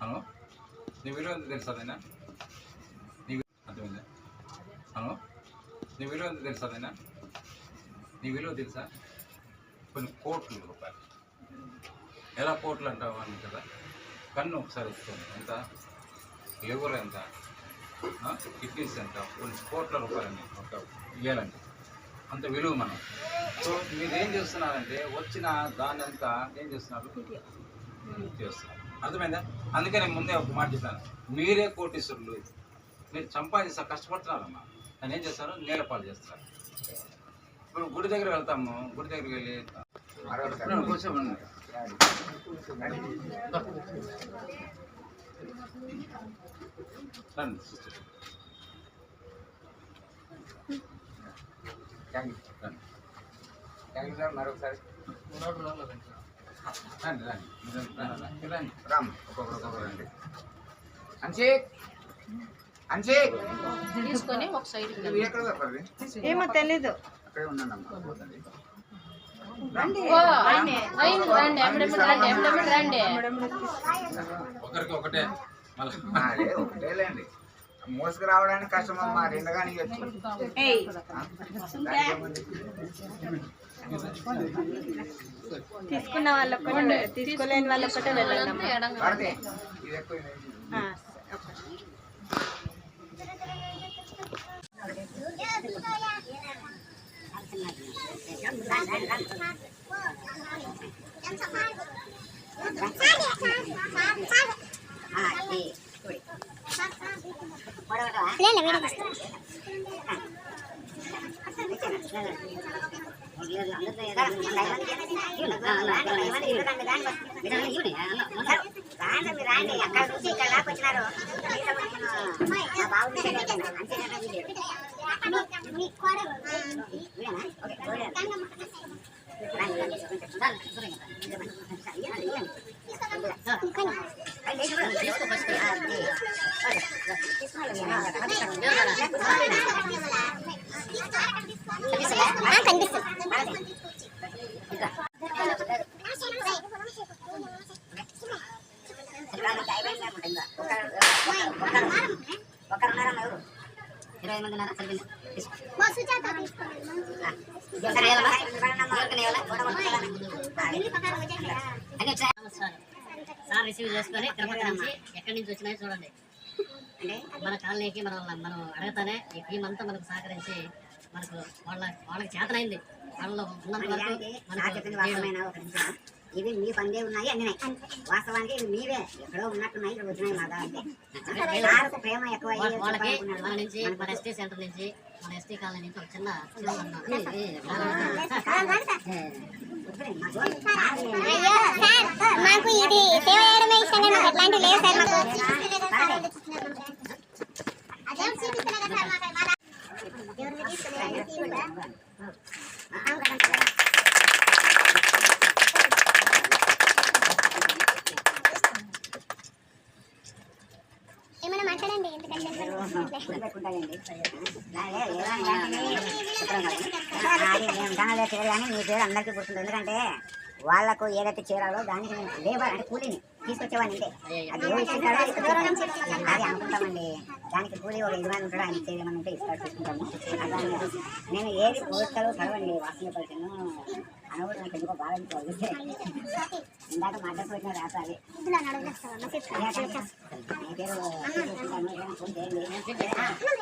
Hello? నీ విలువ ఎంత తెలుసా నీ అర్థమైందా? హలో? నీ విలువ ఎంత తెలుసా అదేనా? నీ విలువ తెలుసా? కొన్ని కోట్ల రూపాయలు. ఎలా కోట్లు అంటావు అని కదా? కన్ను ఒకసారి ఇస్తుంది ఎంత? లివర్ ఎంత? కిడ్నీస్ ఎంత? కొన్ని కోట్ల రూపాయలని ఒక ఇవ్వాలంటే అంత విలువ మనం. సో మీరు ఏం చేస్తున్నారంటే వచ్చిన దాన్ని అంతా ఏం చేస్తున్నారు? చేస్తున్నారు అర్థమైందా? అందుకే నేను ముందే ఒక మాట చెప్పాను. మీరే కోటీశ్వరులు. మీరు సంపాదిస్తా కష్టపడుతున్నారమ్మా. దాన్ని ఏం చేస్తారు? నేలపాలు చేస్తారు. ఇప్పుడు గుడి దగ్గర వెళ్తాము. గుడి దగ్గరికి వెళ్ళి కొంచెం. రండి సిస్టర్. థ్యాంక్ యూ సార్ మరొకసారి. రండి రండి రండి, రండి, రండి రామ్ ఒక్కొక్కరు ఒక్కొక్కరు రండి అన్షిక్ అన్షిక్ తీసుకొని ఒక సైడ్ నువ్వు ఎక్కడ దొరకదు ఏమో తెలీదు అక్కడే ఒకరికి ఒకటే ఒకటేలేండి మోసుకు రావడానికి కష్టం అమ్మా రెండుగాని ఇవ్వచ్చు ఏయ్. తీసుకున్న వాళ్ళు ఒక్కటే తీసుకోలేని వాళ్ళు ఒక్కటే వెళ్ళండి అమ్మా. ఎడంగా ఇరవై మంది ఉన్నారా సరిపోయింది సార్ రిసీవ్ చేసుకొని తిరుపతి నుంచి ఎక్కడి నుంచి వచ్చినాయో చూడండి అంటే మన కాలనీకి మనం మనం అడగతానే ఈ టీం అంతా మనకు సహకరించి మనకు వాళ్ళ వాళ్ళకి చేతనైంది వాళ్ళలో ఉన్నంత వరకు మనకు ఇవి మీ పందే ఉన్నాయి అందినాయి వాస్తవానికి ఇవి మీవే ఎక్కడో ఉన్నట్టున్నాయి ఇక్కడ వచ్చినాయి అంటే సార్కు ప్రేమ ఎక్కువ వాళ్ళకి. మన నుంచి మన ఎస్టీ సెంటర్ నుంచి మన ఎస్టీ కాలనీ నుంచి ఒక చిన్న అన్న. మాకు ఇది సేవ చేయడమే మాకు ఎట్లాంటివి లేవు సార్ మాకు అదేం చూపిస్తున్నా కదా సార్ మాకు మన ఎవరిని తీసుకుని తీసుకుంటా ఏమైనా మాట్లాడండి ఎందుకంటే పెట్టుకుంటానండి అలాగే ఏదైనా ఇలాంటివి చెప్పడం కాదు. అది నేను ఉంటానో లేదో మీ పేరు అందరికీ గుర్తుంది ఎందుకంటే వాళ్ళకు ఏదైతే చేరాలో దానికి నేను లేబర్ అంటే కూలీని తీసుకొచ్చేవాడిని అది ఏమి. అది అనుకుంటామండి. దానికి కూలీ ఒక యజమాని ఉంటాడు ఆయన చేయమని ఉంటే ఇస్తాడు తీసుకుంటాము. అలాగే నేను ఏది పోస్తాడో చదవండి వాసన పడుతాను అనవడం నాకు ఎందుకో బాగా అనిపిస్తుంది. ఇందాక మాట్లాడుకోవచ్చిన రాసాలి ఇందులో నడుగుతావా మెసేజ్ మీ పేరు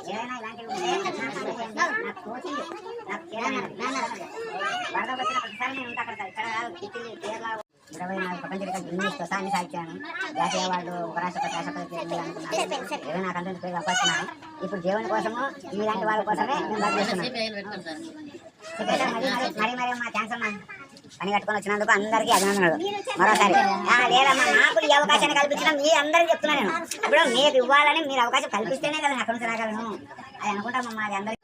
ఏదైనా ఇలాంటివి ఉంటే నాకు నాకు తోచింది నాకు వరద వచ్చిన ప్రతిసారి నేను ఉంటా అక్కడ ఇక్కడ కిటికీ కేరళ ఇరవై నాలుగు ప్రపంచ రికార్డు గిన్నీస్ ప్రసాన్ని సాధించాను జాతీయ అవార్డు ఉపరాష్ట్రపతి రాష్ట్రపతి ఇరవై నాకు అందరి పేరు అవకాశం ఇప్పుడు దేవుని కోసము ఇలాంటి వాళ్ళ కోసమే మేము బతికేస్తున్నాను సిపిఐలు మరి మరి అమ్మా థ్యాంక్స్ అమ్మా పని కట్టుకొని వచ్చినందుకు అందరికీ అభినందనలు మరోసారి లేదమ్మా నాకు ఈ అవకాశాన్ని కల్పించిన మీ అందరికీ చెప్తున్నాను నేను ఇప్పుడు మీకు ఇవ్వాలని మీరు అవకాశం కల్పిస్తేనే కదా నేను అక్కడ నుంచి రాగలను. అది అనుకుంటామమ్మా అది అందరికీ